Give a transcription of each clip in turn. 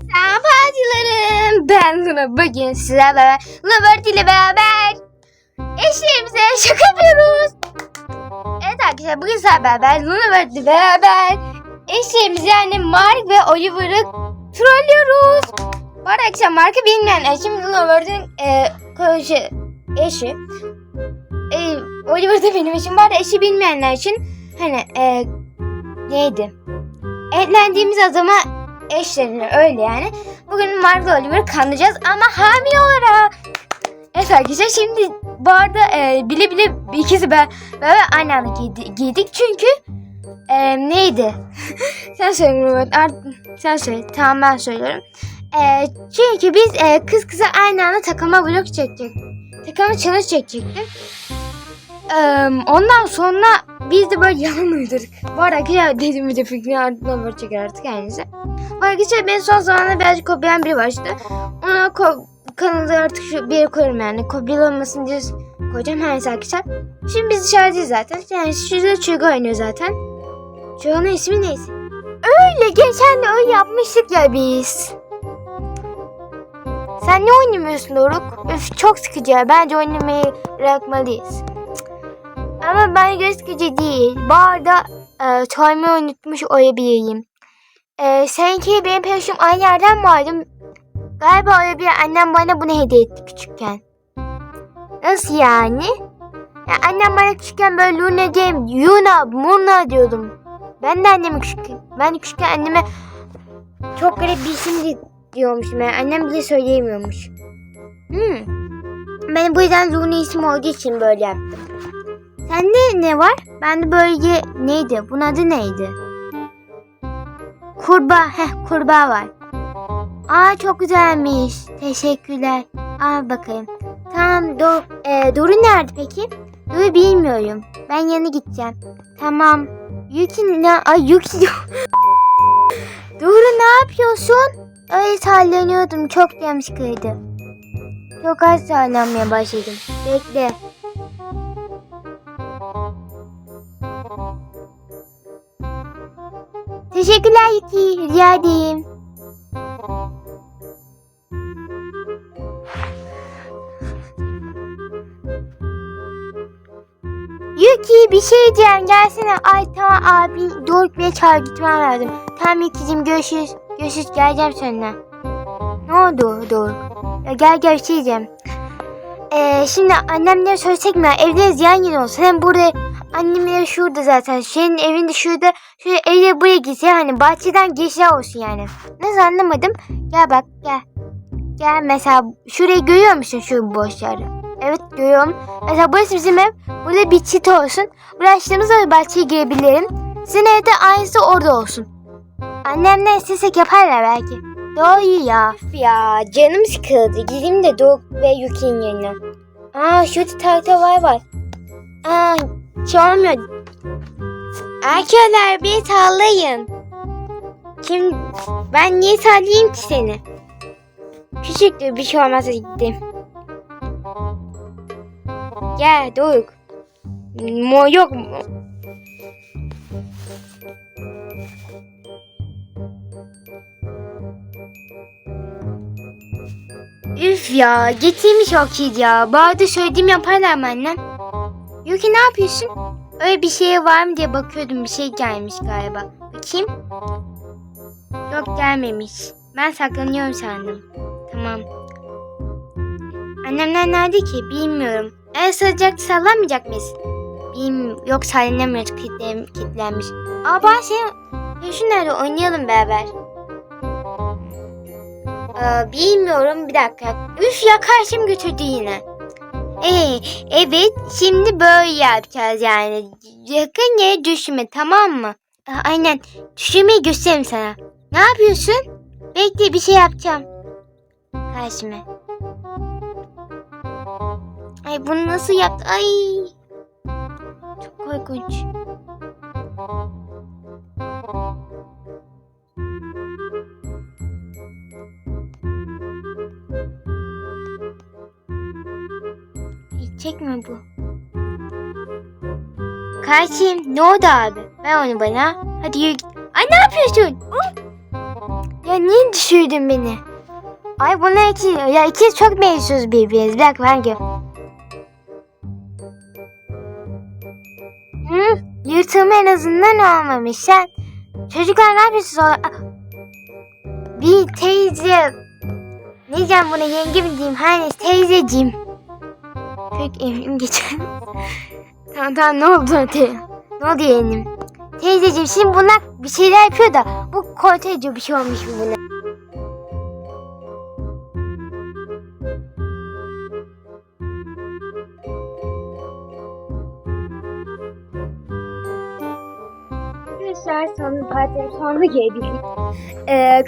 Sen partilerim. Ben Luna bugün sizlerle beraber Luna ile beraber eşlerimize şaka yapıyoruz. Evet arkadaşlar bugün sizlerle beraber Luna ile beraber eşlerimiz yani Mark ve Oliver'ı trollüyoruz. Bu arada arkadaşlar Mark'ı bilmeyen eşim Bird'in e, koşu, eşi. E, Oliver da benim eşim. Bu arada eşi bilmeyenler için hani e, neydi? Evlendiğimiz adama eşlerini öyle yani. Bugün Mark ve Oliver'ı kanlayacağız ama hamile olarak. Evet arkadaşlar şimdi bu arada e, bile bile ikisi be, beraber aynı anda giydi- giydik çünkü e, neydi? sen söyle Mehmet. Sen söyle. Tamam ben söylüyorum. E, çünkü biz e, kız kıza aynı anda takılma vlog çekecek. Takılma challenge çekecektik. E, ondan sonra biz de böyle yalan uydurduk. Bu arada arkadaşlar dediğim video fikrini ardından böyle çeker artık kendisi. Arkadaşlar ben son zamanlarda birazcık kopyalan biri var işte. Ona ko kanalı artık şu bir yere koyarım yani. Kopyalanmasın diye koyacağım her neyse arkadaşlar. Şimdi biz dışarıdayız zaten. Yani şurada çocuk oynuyor zaten. Çocuğun ismi neyse. Öyle geçen de öyle yapmıştık ya biz. Sen ne oynamıyorsun Doruk? Öf çok sıkıcı ya. Bence oynamayı bırakmalıyız. Ama ben göre sıkıcı değil. Bu arada e, toymayı unutmuş. E, seninki benim peşim aynı yerden mi aldım? Galiba olabilir. Annem bana bunu hediye etti küçükken. Nasıl yani? Ya annem bana küçükken böyle Luna diye Yuna, Muna diyordum. Ben de anneme küçükken, ben de küçükken anneme çok garip bir isim di- diyormuşum. Yani annem bile söyleyemiyormuş. Hmm. Ben bu yüzden Luna ismi olduğu için böyle yaptım. Sende ne var? Bende böyle neydi? Bunun adı neydi? Kurbağa. Heh kurbağa var. Aa çok güzelmiş. Teşekkürler. Al bakayım. Tamam Dur. E, Doru nerede peki? Doru bilmiyorum. Ben yanına gideceğim. Tamam. Yuki ne? Ay Yuki. Doru ne yapıyorsun? Öyle sallanıyordum. Çok canım sıkıldı. Çok az sallanmaya başladım. Bekle. Teşekkürler Yuki. Rica edeyim. Yuki bir şey diyeceğim gelsene. Ay tamam abi Doruk Bey'e çağır gitmem lazım. Tamam Yuki'cim görüşürüz. Görüşürüz geleceğim seninle. Ne oldu Doruk? Ya gel gel bir şey diyeceğim. Ee, şimdi annemlere söylesek mi? Evde yan yana olsun. Hem burada annemler şurada zaten. Senin evinde şurada. Şöyle evde buraya gitse hani bahçeden girişler olsun yani. Nasıl anlamadım? Gel bak gel. Gel mesela şurayı görüyor musun şu boşları? Evet görüyorum. Mesela burası bizim ev. Burada bir çit olsun. Buraya açtığımızda bahçeye girebilirim. Sizin evde aynısı orada olsun. Annem ne istesek yaparlar belki. Doğru ya. Ya canım sıkıldı. Gideyim de Doğuk ve Yuki'nin yanına. Aa şurada tahta var var. Aa hiç olmuyor. Erkekler bir sallayın. Kim? Ben niye sallayayım ki seni? Küçüktü bir şey olmazsa gittim. Gel Doruk. Mo yok mu? Üf ya getirmiş o kid ya. Arada söylediğim yaparlar mı annem? Yuki ne yapıyorsun? Öyle bir şey var mı diye bakıyordum bir şey gelmiş galiba. Bakayım. Yok gelmemiş. Ben saklanıyorum sandım. Tamam. Annemler nerede ki bilmiyorum. El saracak sallamayacak mıyız? Bilmiyorum. Yok sallanamıyoruz kilitlen, kilitlenmiş. Aa ben senin şu nerede oynayalım beraber. Aa, bilmiyorum bir dakika. Üf ya karşım götürdü yine. Ee, evet şimdi böyle yapacağız yani. Yakın yere düşme tamam mı? Aynen düşürmeyi göstereyim sana. Ne yapıyorsun? Bekle bir şey yapacağım. Karşıma. Ay bunu nasıl yaptı? Ay. Çok korkunç. Çekme bu. Karşım ne oldu abi? Ver onu bana. Hadi yürü git. Ay ne yapıyorsun? Ya niye düşürdün beni? Ay bunlar iki. Ya ikiniz çok benziyorsunuz birbirinize. Bir dakika ben gör. Hı? Yırtılma en azından olmamış. Sen çocuklar ne yapıyorsunuz? Ah! Bir teyze. Ne diyeceğim buna yenge mi diyeyim? Neyse teyzeciğim. Pek evim geçer. tamam tamam ne oldu? Te ne oldu yeğenim? Teyzeciğim şimdi bunlar bir şeyler yapıyor da bu ediyor bir şey olmuş mu buna? Arkadaşlar sonunda partinin sonuna geldik. Ee,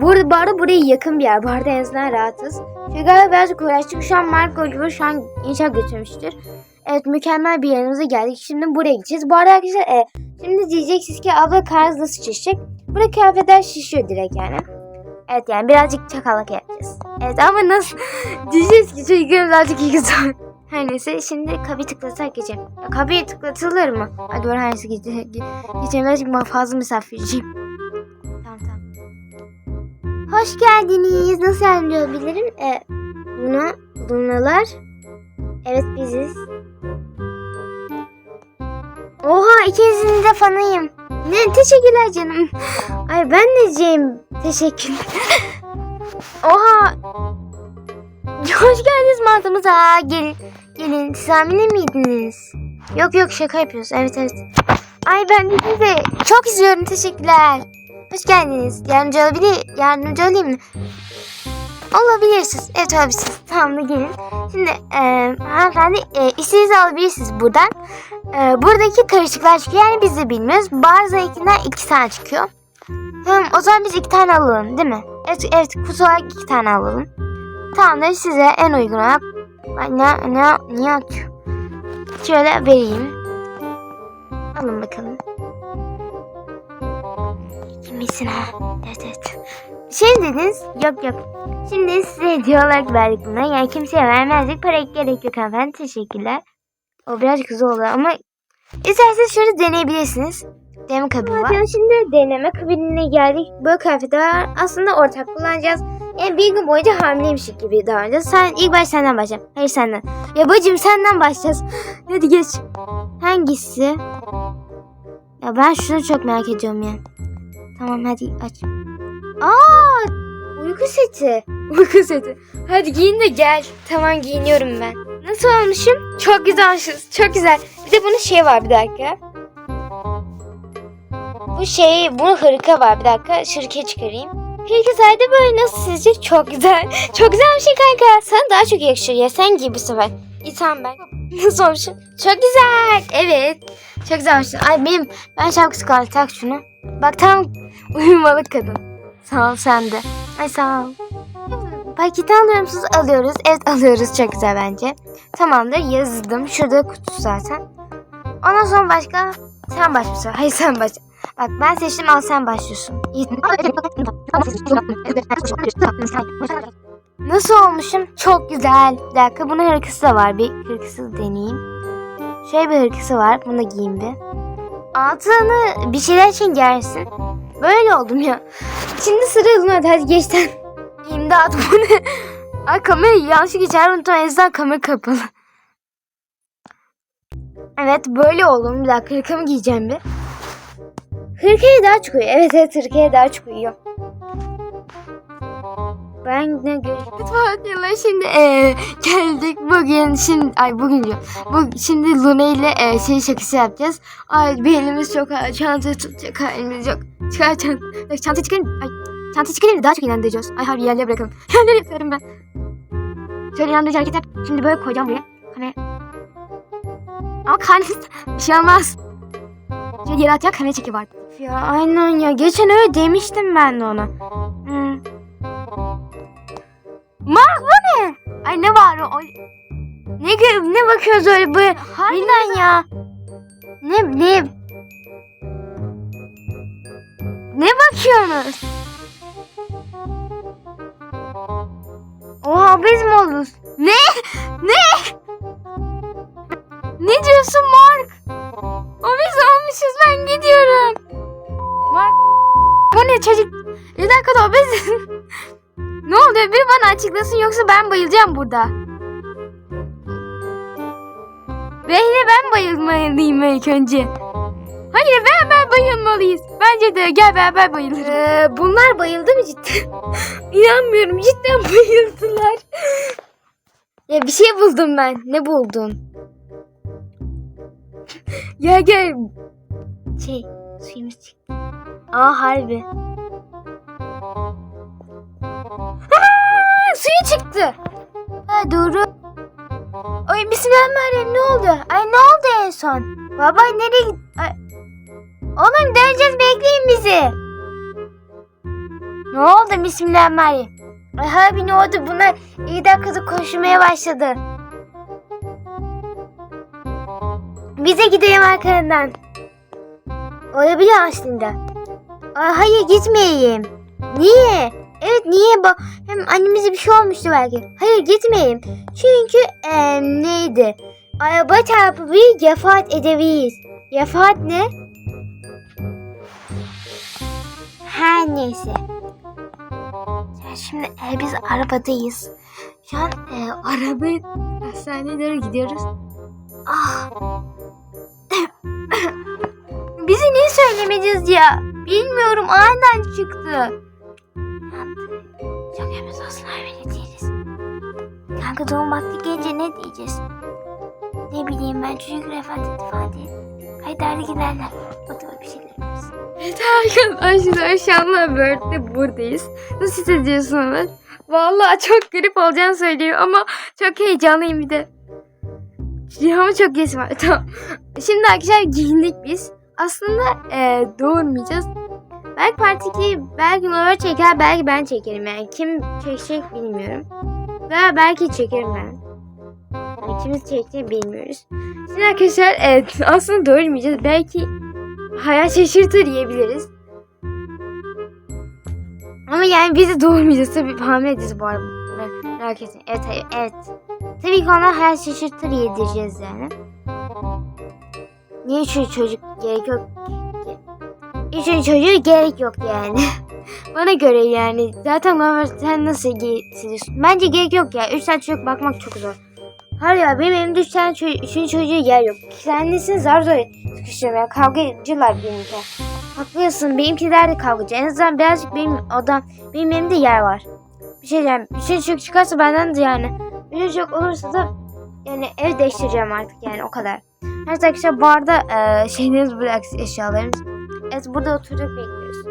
burada, bu arada buraya yakın bir yer. Bu arada en azından rahatız. Galiba birazcık uğraştık. Şu an Mark Oliver şu an inşaat götürmüştür. Evet mükemmel bir yerimize geldik. Şimdi buraya gideceğiz. Bu arada arkadaşlar e, şimdi diyeceksiniz ki abla karnınız nasıl şişecek? Burada kıyafetler şişiyor direkt yani. Evet yani birazcık çakallık yapacağız. Evet ama nasıl diyeceğiz ki çocuklar birazcık iyi zor. Her neyse şimdi kapıyı tıklasak geçelim. Ya kapıyı tıklatılır mı? Hadi doğru her neyse geç, geç, geçelim. Birazcık fazla misafirciyim. Hoş geldiniz. Nasıl yardımcı olabilirim? Ee, Luna, Lunalar. Evet biziz. Oha ikinizin de fanıyım. Ne teşekkürler canım. Ay ben de diyeceğim teşekkür. Oha. Hoş geldiniz mantımıza. Gelin. Gelin. Siz hamile miydiniz? Yok yok şaka yapıyoruz. Evet evet. Ay ben de sizi çok izliyorum. Teşekkürler. Hoş geldiniz. Yardımcı olabilir, yardımcı olayım mı? Olabilirsiniz. Evet olabilirsiniz. Tamam da gelin. Şimdi e, hanımefendi e, istediğinizi alabilirsiniz buradan. E, buradaki karışıklar çıkıyor. Yani biz de bilmiyoruz. Bazı ikinden iki tane çıkıyor. Tamam o zaman biz iki tane alalım değil mi? Evet, evet kutu olarak iki tane alalım. Tamamdır size en uygun olarak ne, ne, niye atıyor? Şöyle vereyim. Alın bakalım. Kimsin ha? Evet evet. Şey dediniz? Yok yok. Şimdi size hediye olarak verdik bunu. Yani kimseye vermezdik. Para gerek yok hanımefendi. Teşekkürler. O biraz güzel oldu ama isterseniz şöyle deneyebilirsiniz. Deneme kabini var. Şimdi deneme kabinine geldik. Bu kıyafetler aslında ortak kullanacağız. Yani bir gün boyunca hamileymişik gibi davranacağız. Sen ilk baş senden başla. Hayır senden. Ya bacım senden başlayacağız. Hadi geç. Hangisi? Ya ben şunu çok merak ediyorum ya. Tamam hadi aç. Aa, uyku seti. Uyku seti. Hadi giyin de gel. Tamam giyiniyorum ben. Nasıl olmuşum? Çok güzel olmuşuz. Çok güzel. Bir de bunun şey var bir dakika. Bu şey, bu hırka var bir dakika. Şırke çıkarayım. Hırka sayede böyle nasıl sizce? Çok güzel. Çok güzel bir şey kanka. Sana daha çok yakışıyor ya. Sen giy bu sefer. İyi tamam ben. Nasıl olmuşum? Çok güzel. Evet. Çok güzel olmuşsun. Ay benim, ben şapkası kaldı. Tak şunu. Bak tam uyumalık kadın. Sağ ol sen de. Ay sağ ol. Paketi alıyor musunuz? Alıyoruz. Evet alıyoruz. Çok güzel bence. Tamamdır yazdım. Şurada kutu zaten. Ondan sonra başka sen başlıyorsun. Hayır sen başla. Bak ben seçtim al sen başlıyorsun. Nasıl olmuşum? Çok güzel. Bir dakika bunun hırkısı da var. Bir hırkısı deneyeyim. Şey bir hırkısı var. Bunu giyeyim bir. Altını bir şeyler için giyersin. Böyle oldum ya. Şimdi sıra Luna'da. Hadi geç sen. İmdat bu ne? Ay kamerayı yanlış geçer unuttum. En azından kamera kapalı. Evet böyle oldum. Bir dakika hırkamı giyeceğim bir. Hırkaya daha çok uyuyor. Evet evet hırkaya daha çok uyuyor. Ben ne görüşürüz. Fatih'le şimdi e, geldik bugün şimdi ay bugün diyor. Bu şimdi Luna ile e, şey şakası yapacağız. Ay belimiz çok ağır. Çanta tutacak halimiz yok. Çıkar çanta. Çanta çıkarayım. Ay çanta çıkarayım da daha çok inandıracağız. Ay harbi yerlere bırakalım. Yerlere yapıyorum ben. Şöyle inandırıcı hareket yap. Şimdi böyle koyacağım buraya. Kamera. Ama karnınız bir şey olmaz. Şöyle yere atacak kamera çekiyor bak. Ya aynen ya. Geçen öyle demiştim ben de ona. Hmm. Mark bu ne? Ay ne var o? Ne ne bakıyoruz öyle böyle? Harbiden ya. Ne ne? Ne bakıyorsunuz? Oha biz mi oluruz? Ne? Ne? Ne diyorsun Mark? O biz olmuşuz ben gidiyorum. Mark bu ne çocuk? Bir dakika da o biz. Ne oluyor? Bir bana açıklasın yoksa ben bayılacağım burada. Behle ben bayılmalıyım ilk önce. Hayır beraber bayılmalıyız. Bence de gel beraber bayılırız. Ee, bunlar bayıldı mı cidden? İnanmıyorum cidden bayıldılar. ya bir şey buldum ben. Ne buldun? gel gel. Şey suyumuz çıktı. Aa harbi. Aa, suyu çıktı. Ha doğru. Ay bismillahirrahmanirrahim ne oldu? Ay ne oldu en son? Baba nereye git? Ay. Oğlum döneceğiz bekleyin bizi. Ne oldu bismillahirrahmanirrahim? Ay abi ne oldu? Bunlar iyi dakikada konuşmaya başladı. Bize gidelim arkadan. Olabilir aslında. Ay hayır gitmeyeyim. Niye? Evet niye? Bak hem annemize bir şey olmuştu belki. Hayır gitmeyeyim. Çünkü eee, neydi? Araba çarpıp vefat edebiliriz. Vefat ne? Her neyse. Ya şimdi e, biz arabadayız. Şu an e, araba hastaneye doğru gidiyoruz. Ah. Bizi niye söylemediniz ya? Bilmiyorum aniden çıktı. Hepimiz asla öyle değiliz. Kanka doğum vakti gelince ne diyeceğiz? Ne bileyim ben çocuk refat etti diye. Haydi hadi giderler. Otur bir şeyler yaparız. Evet arkadaşlar anda Bird'de buradayız. Nasıl hissediyorsunuz? Vallahi çok grip olacağını söylüyor ama çok heyecanlıyım bir de. Ama çok gesim var. Tamam. Şimdi arkadaşlar giyindik biz. Aslında e, doğurmayacağız. Belki part 2, belki Nora çeker, belki ben çekerim. Yani kim çekecek bilmiyorum. Veya belki çekerim ben. Yani ikimiz çekecek bilmiyoruz. Şimdi arkadaşlar evet, aslında doğurmayacağız. Belki hayat şaşırtır diyebiliriz. Ama yani bizi doğurmayacağız. Tabii hamile edeceğiz bu arada. Merak etmeyin. Evet, hayır, evet. Tabii ki ona hayat şaşırtır yedireceğiz yani. Niye şu çocuk gerek yok ki? Üçün çocuğu gerek yok yani. Bana göre yani. Zaten normal sen nasıl giysiniyorsun? Bence gerek yok ya. Üç tane çocuk bakmak çok zor. Hayır ya benim elimde üç tane çocuk, üçün çocuğu yer yok. Kendisini zar zor sıkıştırıyorum ya. Kavgacılar benimki. Haklısın benimkiler de kavgacı. En azından birazcık benim odam, benim elimde yer var. Bir şey diyeceğim. Üçün çocuk çıkarsa benden de yani. Üçün çocuk olursa da yani ev değiştireceğim artık yani o kadar. Evet arkadaşlar barda e, şeylerimiz bırak eşyalarımız. Evet burada oturduk bekliyoruz.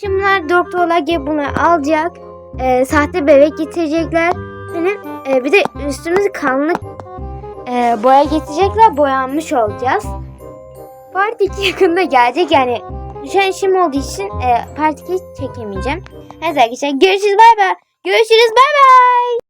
Şimdi bunlar doktorlar gelip bunu alacak. E, sahte bebek getirecekler. Hani e, bir de üstümüzü kanlı e, boya getirecekler. Boyanmış olacağız. Part 2 yakında gelecek yani. Düşen işim olduğu için e, part 2 çekemeyeceğim. Evet arkadaşlar görüşürüz bay bay. Görüşürüz bay bay.